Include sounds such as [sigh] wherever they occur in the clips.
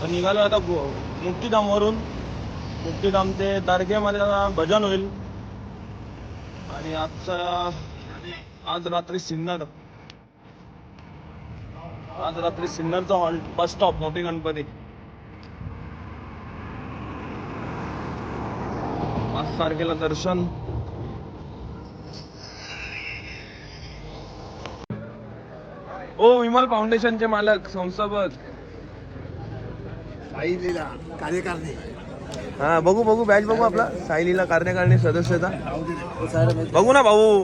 तर निघालो आता मुक्तीधामवरून. मुक्तीधाम ते दर्ग्यामध्ये आता भजन होईल. आणि आजचा आज रात्री सिन्नर. आज रात्री सिन्नरचा हॉल बस स्टॉप मोठी गणपती. पाच तारखेला दर्शन. ओ विमल फाउंडेशनचे मालक संस्थापक. कार्यकारणी. हा बघू बघू बॅच बघू आपला. सायलीला कार्यकारिणी सदस्यता. बघू ना भाऊ.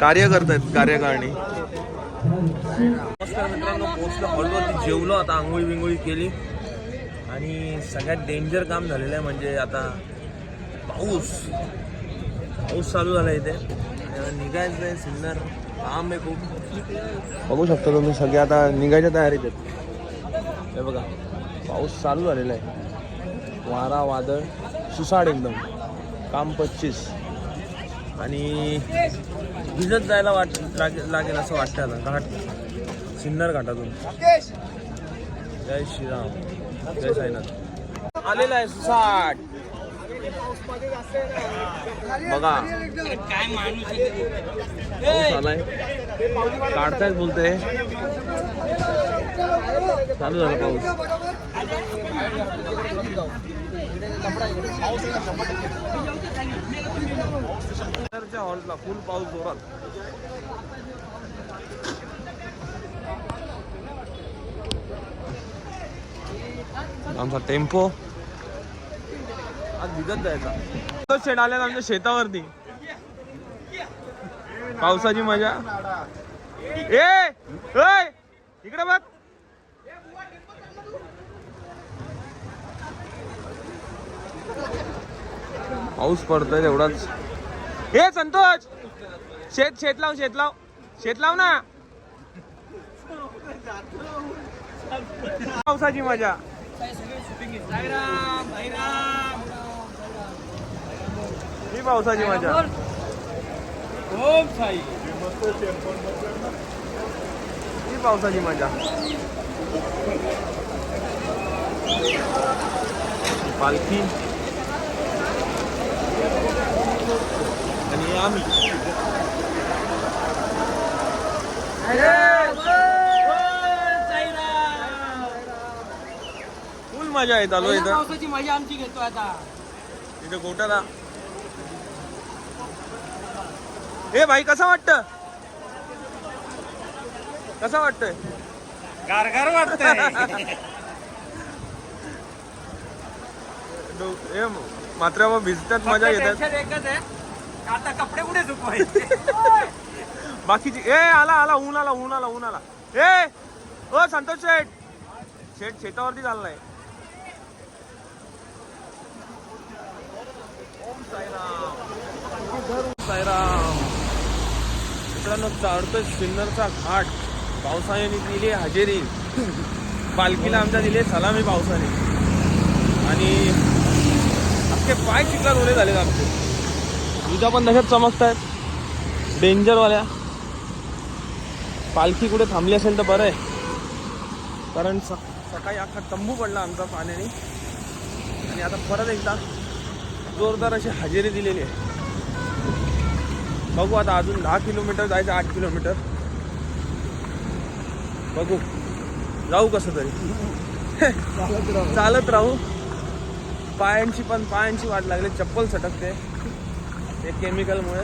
कार्य करतायत कार्यकारिणी. नमस्कार मित्रांनो पोहोचलो. हॉलवरती जेवलो आता आंघोळी बिंगोळी केली. आणि सगळ्यात डेंजर काम झालेलं आहे म्हणजे आता पाऊस. पाऊस चालू झाला इथे. निघायचं आहे सिन्नर. लांब आहे खूप बघू शकता तुम्ही सगळे आता निघायच्या तयारीत आहेत. हे बघा पाऊस चालू झालेला आहे. वारा वादळ सुसाड एकदम. काम पच्चीस. आणि भिजत जायला वाट लागे- लागेल असं वाटतं आता. घाट सिन्नर घाटातून. जय श्रीराम. जय साईनाथ. आलेला आहे सुसाट. बघा. पाऊस आलाय. काढतायत बोलते. चालू झाला पाऊस. हॉलला फुल पाऊस जोरात. आमचा टेम्पो. भिजत जायचा. शेड आल्यात आमच्या शेतावरती. पावसाची मजा. ए इकडे बघ. पाऊस पडतोय तेवढाच. हे संतोष! शेत शेत लाव शेत लाव. शेत लाव ना. पावसाची मजा. ही पावसाची मजा. ही पावसाची मजा. पालखी. आणि आम्ही. फुल मजा येत आलो इथं. पावसाची मजा आमची घेतो आता. इथे गोट्याला ए भाई कसा वाटत? कसा वाटतंय? गारगार वाटतंय. डो- हे मात्र मग भिजतात मजा एकच आहे. आता कपडे कुठे [laughs] बाकीची ए आला आला ऊन आला ऊन आला ऊन आला. ए ओ संतोष शेठ. शेठ शेतावरती चाललाय. ओम साईराम साईराम. मित्रांनो चढतोय सिन्नरचा घाट पावसाने दिली हजेरी. पालखीला आमच्या दिले सलामी पावसाने. आणि अख्खे पाय चिखलात ओले झाले आमचे. तुझ्या पण तशाच चमकत आहेत डेंजरवाल्या पालखी कुठे थांबली असेल तर बरं आहे. कारण स सकाळी अख्खा तंबू पडला आमचा पाण्याने. आणि आता परत एकदा जोरदार अशी हजेरी दिलेली आहे. बघू आता अजून दहा किलोमीटर जायचं आठ किलोमीटर. बघू. जाऊ कसं तरी. चालत राहू. पायांची पण पायांची वाट लागली. चप्पल सटकते. ते केमिकलमुळे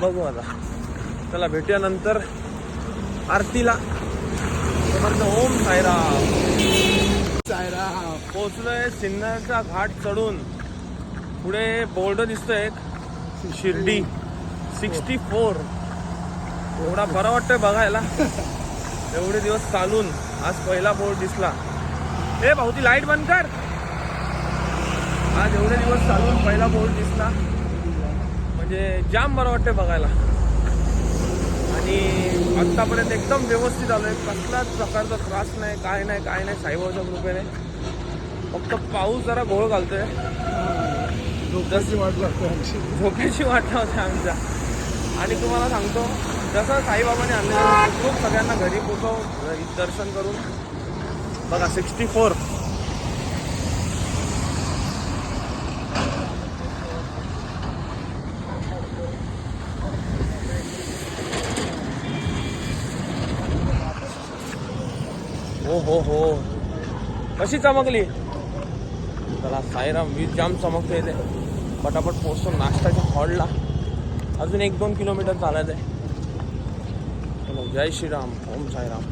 बघू आता. चला भेटूया नंतर. आरतीला. ओम साईराम. पोचलोय सिन्नरचा घाट चढून. पुढे बोर्ड दिसतोय एक. शिर्डी. Sixty four. एवढा बरा वाटतोय बघायला. एवढे दिवस चालून आज पहिला बोर्ड दिसला. ए भाऊ ती लाइट बंद कर. आज एवढे दिवस चालून पहिला बोर्ड दिसला. म्हणजे जाम बरं वाटतंय बघायला. आणि आत्तापर्यंत एकदम व्यवस्थित आलोय. कसलाच प्रकारचा त्रास नाही काय नाही काय नाही साईबाबाच्या कृपेने. फक्त पाऊस जरा घोळ घालतोय. झोपायची वाट लागते आमची. झोपेची वाट होते आमच्या. आणि तुम्हाला सांगतो जसं साईबाबाने आणलं खूप सगळ्यांना घरी पोचव दर्शन करून. बघा सिक्स्टी फोर हो हो हो. कशी चमकली? चला साईराम वीज जाम चमकते इथे. पटापट पोचतो नाश्ताच्या हॉलला. अजून एक दोन किलोमीटर चालायचं आहे. जय श्रीराम ओम साईराम.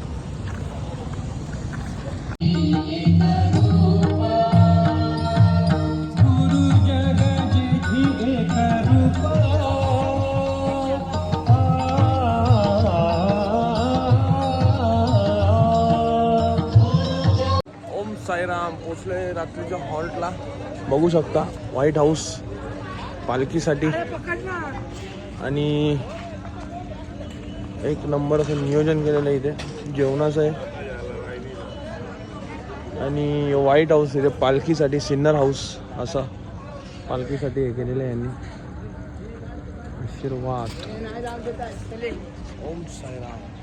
ओम साईराम पोचले रात्रीच्या हॉल्टला. बघू शकता व्हाईट हाऊस पालखीसाठी. आणि एक नंबर असं नियोजन केलेलं आहे इथे. जेवणाचं आहे. आणि व्हाईट हाऊस इथे पालखीसाठी सिन्नर हाऊस असा पालखीसाठी हे केलेलं आहे यांनी. आशीर्वाद. ओम साईराम.